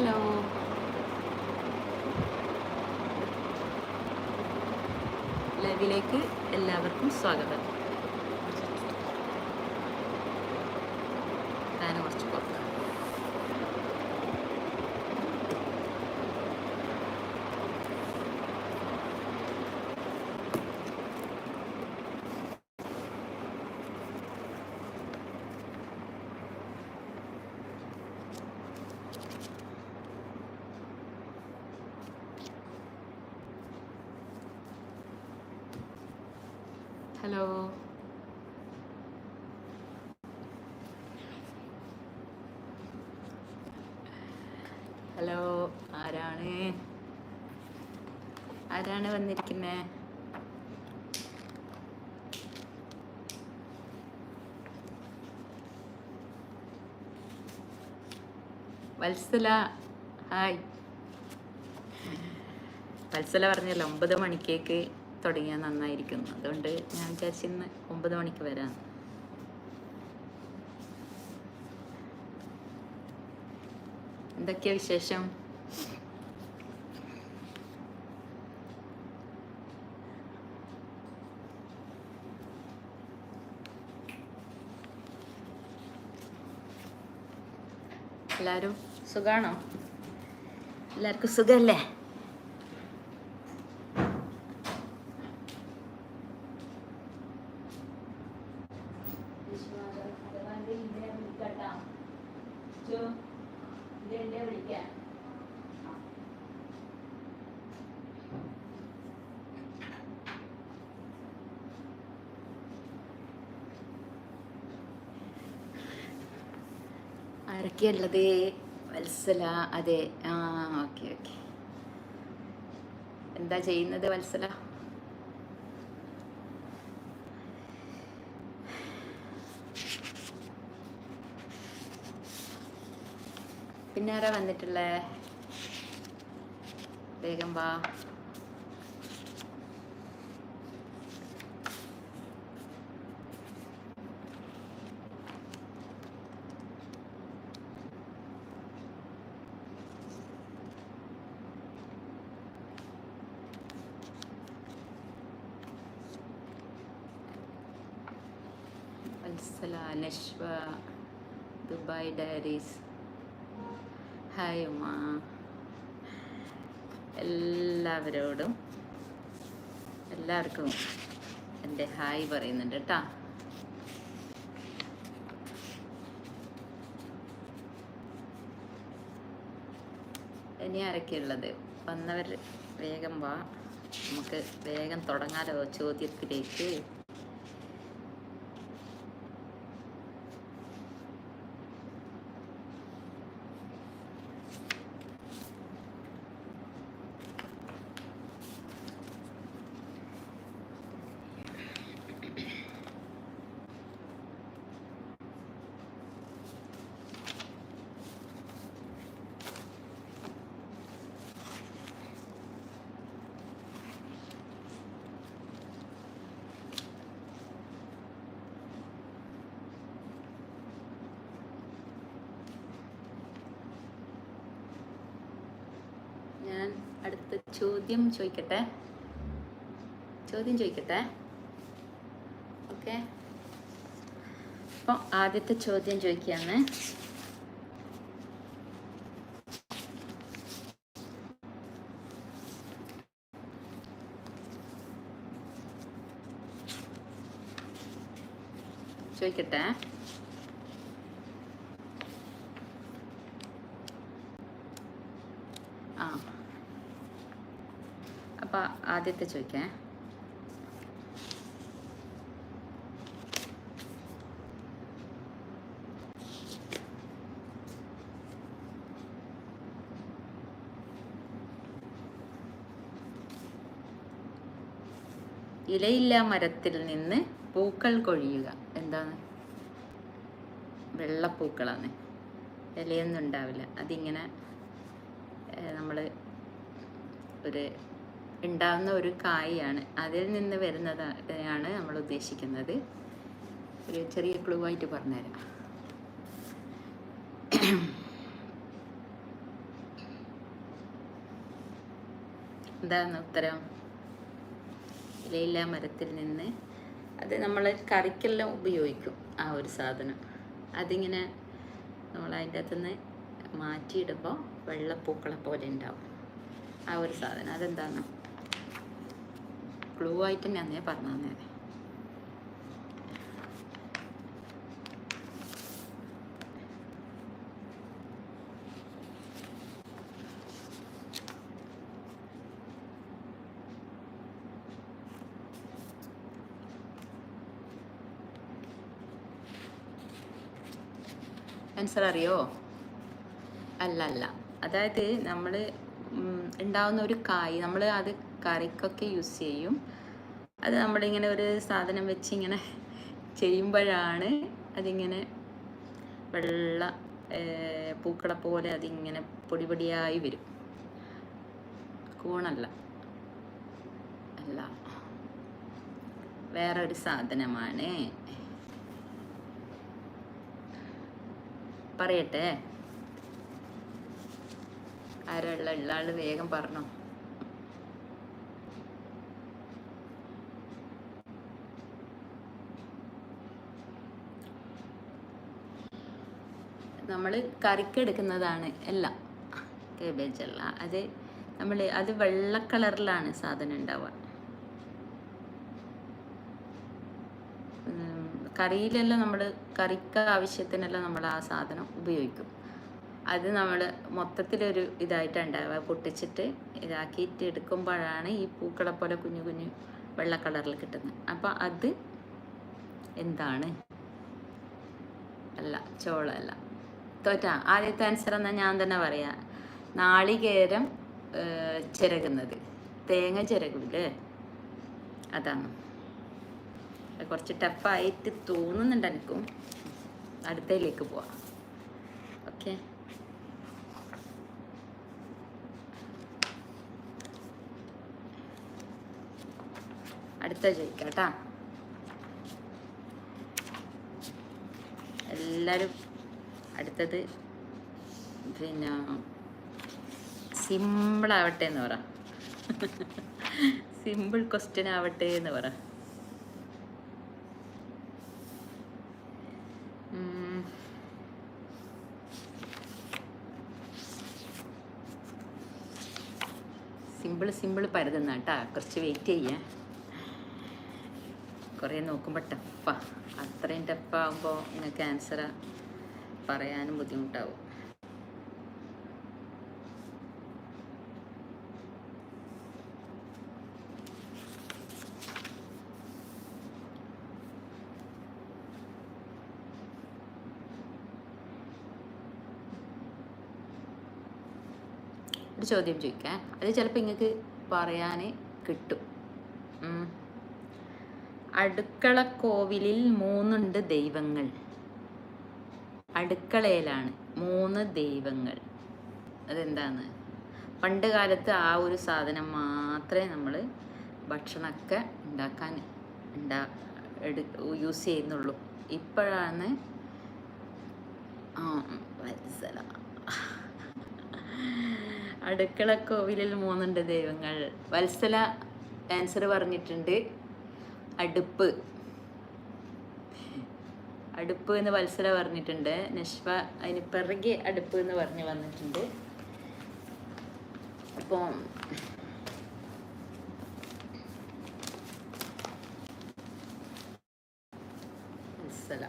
Hello. ലൈവിലേക്ക് എല്ലാവർക്കും സ്വാഗതം ഞാൻ കുറച്ച് പുറത്ത് ഹലോ ഹലോ ആരാണ്? ആരാണ് വന്നിരിക്കുന്നത് വത്സല. ഹായ് വത്സല പറഞ്ഞല്ലോ ഒമ്പത് മണിക്കേക്ക്. തുടങ്ങിയാൽ നന്നായിരിക്കുന്നു. അതുകൊണ്ട് ഞാൻ വിചാരിച്ചിന്ന് ഒമ്പത് മണിക്ക് വരാം. എന്തൊക്കെയാ വിശേഷം? എല്ലാവരും സുഖാണോ? എല്ലാവർക്കും സുഖല്ലേ? ആരൊക്കെയുള്ളത് വത്സല അതെ. ആ ഓക്കെ ഓക്കെ. എന്താ ചെയ്യുന്നത് വത്സല? പിന്നെ ആരാ വന്നിട്ടുള്ളേ? വേഗം വാ. Vatsala Nashwa Dubai diaries. Hi ഉമ്മ. എല്ലാവരോടും എല്ലാവർക്കും എന്റെ ഹായ് പറയുന്നുണ്ട് കേട്ടോ. ഇനി ആരൊക്കെയുള്ളത്? വന്നവർ വേഗം വാ. നമുക്ക് വേഗം തുടങ്ങാലോ ചോദ്യത്തിലേക്ക് ഞാൻ അടുത്ത ചോദ്യം ചോദിക്കട്ടെ? ചോദ്യം ചോദിക്കട്ടെ? ഓക്കെ. അപ്പോൾ ആദ്യത്തെ ചോദ്യം ചോദിക്കുകയാണ്. ചോദിക്കട്ടെ ആ അപ്പം ആദ്യത്തെ ചോദിക്കാം. ഇലയില്ല മരത്തിൽ നിന്ന് പൂക്കൾ കൊഴിയുക. എന്താണ്? വെള്ളപ്പൂക്കളാണ്. ഇലയൊന്നും ഉണ്ടാവില്ല. അതിങ്ങനെ നമ്മൾ ഒരു ഉണ്ടാവുന്ന ഒരു കായയാണ്. അതിൽ നിന്ന് വരുന്നതാണ് നമ്മൾ ഉദ്ദേശിക്കുന്നത്. ഒരു ചെറിയ ക്ലൂ ആയിട്ട് പറഞ്ഞുതരാം. എന്താണ് ഉത്തരം. ഇലയില്ല മരത്തിൽ നിന്ന് അത് നമ്മൾ കറിക്കെല്ലാം ഉപയോഗിക്കും ആ ഒരു സാധനം. അതിങ്ങനെ നമ്മൾ അതിന്റെ അകത്തുനിന്ന് മാറ്റിയിടുമ്പോൾ വെള്ളപ്പൂക്കളെ പോലെ ഉണ്ടാവും. ആ ഒരു സാധനം. അതെന്താണ്? ക്ലൂ ആയിട്ട് തന്നെ അന്നേ പറഞ്ഞു തന്നെ ആൻസർ അറിയോ? അല്ല അല്ല അതായത് നമ്മൾ ഉണ്ടാവുന്ന ഒരു കായ് നമ്മൾ അത് കറിക്കൊക്കെ യൂസ് ചെയ്യും. അത് നമ്മളിങ്ങനെ ഒരു സാധനം വെച്ച് ഇങ്ങനെ ചെയ്യുമ്പോഴാണ് അതിങ്ങനെ വെള്ള പൂക്കളെ പോലെ അതിങ്ങനെ പൊടി പൊടിയായി വരും. കൂണല്ല. അല്ല. വേറെ ഒരു സാധനമാണ്. പറയട്ടെ? ആരുള്ള ഉള്ള ആൾ വേഗം പറഞ്ഞോ. നമ്മൾ കറിക്കെടുക്കുന്നതാണ് എല്ലാം. കേബേജ് അല്ല അത് നമ്മൾ അത് വെള്ള കളറിലാണ് സാധനം ഉണ്ടാവുക. കറിയിലല്ല നമ്മൾ കറിക്ക് ആവശ്യത്തിനെല്ലാം നമ്മൾ ആ സാധനം ഉപയോഗിക്കും. അത് നമ്മൾ മൊത്തത്തിലൊരു ഇതായിട്ടാണ് ഉണ്ടാവുക. പൊട്ടിച്ചിട്ട് ഇതാക്കിയിട്ട് എടുക്കുമ്പോഴാണ് ഈ പൂക്കളെ പോലെ കുഞ്ഞു കുഞ്ഞു വെള്ള കളറിൽ കിട്ടുന്നത്. അപ്പം അത് എന്താണ്? അല്ല ചോളമല്ല തോറ്റ. ആദ്യത്തെ ആൻസർ എന്നാൽ ഞാൻ തന്നെ പറയാം. നാളികേരം ചിരകുന്നത്. തേങ്ങ ചിരകില്ലേ അതാണ്. അത് കുറച്ച് ടഫായിട്ട് തോന്നുന്നുണ്ട് എനിക്കും. അടുത്തയിലേക്ക് പോവാം. ഓക്കെ അടുത്ത ചോദിക്കാം കേട്ടാ എല്ലാവരും അടുത്തത് പിന്നെ സിമ്പിൾ ആവട്ടെ എന്ന് പറ. സിമ്പിൾ ക്വസ്റ്റ്യൻ ആവട്ടെ എന്ന് പറ. സിമ്പിൾ സിമ്പിൾ പരതുന്ന കേട്ടാ. കുറച്ച് വെയിറ്റ് ചെയ്യേ. കുറേ നോക്കുമ്പോൾ ടഫാ അത്രയും ടഫാകുമ്പോൾ നിങ്ങൾക്ക് ആൻസർ പറയാനും ബുദ്ധിമുട്ടാവും. ഒരു ചോദ്യം ചോദിക്കാൻ അത് ചിലപ്പോൾ ഇങ്ങക്ക് പറയാൻ കിട്ടും. അടുക്കള കോവിലിൽ മൂന്നുണ്ട് ദൈവങ്ങൾ. അടുക്കളയിലാണ് മൂന്ന് ദൈവങ്ങൾ. അതെന്താണ്? പണ്ട് കാലത്ത് ആ ഒരു സാധനം മാത്രമേ നമ്മൾ ഭക്ഷണമൊക്കെ ഉണ്ടാക്കാൻ ഉണ്ടാ എടു യൂസ് ചെയ്യുന്നുള്ളൂ. ഇപ്പോഴാണ് അടുക്കള കോവിലിൽ മൂന്നുണ്ട് ദൈവങ്ങൾ. വത്സല ആൻസർ പറഞ്ഞിട്ടുണ്ട്. അടുപ്പ്. അടുപ്പ് എന്ന് വത്സല പറഞ്ഞിട്ടുണ്ട്. നഷ്വ അതിന് പിറകെ അടുപ്പ് എന്ന് പറഞ്ഞ് വന്നിട്ടുണ്ട്. അപ്പോൾ വത്സല.